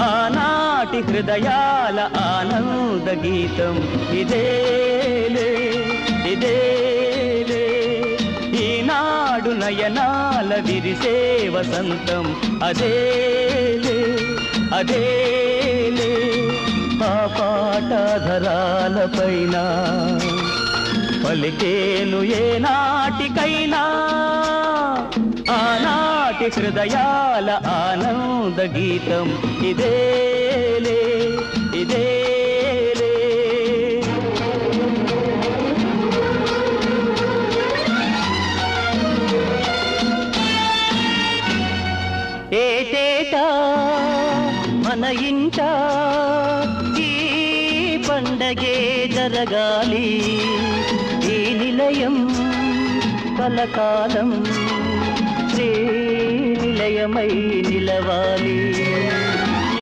ఆనాటి హృదయాల ఆనంద గీతం. ఇదేలే ఇదేలే ఈనాడు నయనాల విరిసే వసంతం. అదేలే అదేలే ఆ పాటధరాల పైన పలికేను ఏ నాటికైనా ఆనాటి హృదయాల ఆనంద గీతం. ఇదేలే ఇదేలే ఏటేటా మన ఇంట ఈ పండగే జరగాలి. ఈ నిలయం కలకాలం. శ్రీ నిలయమై నిలవాలి.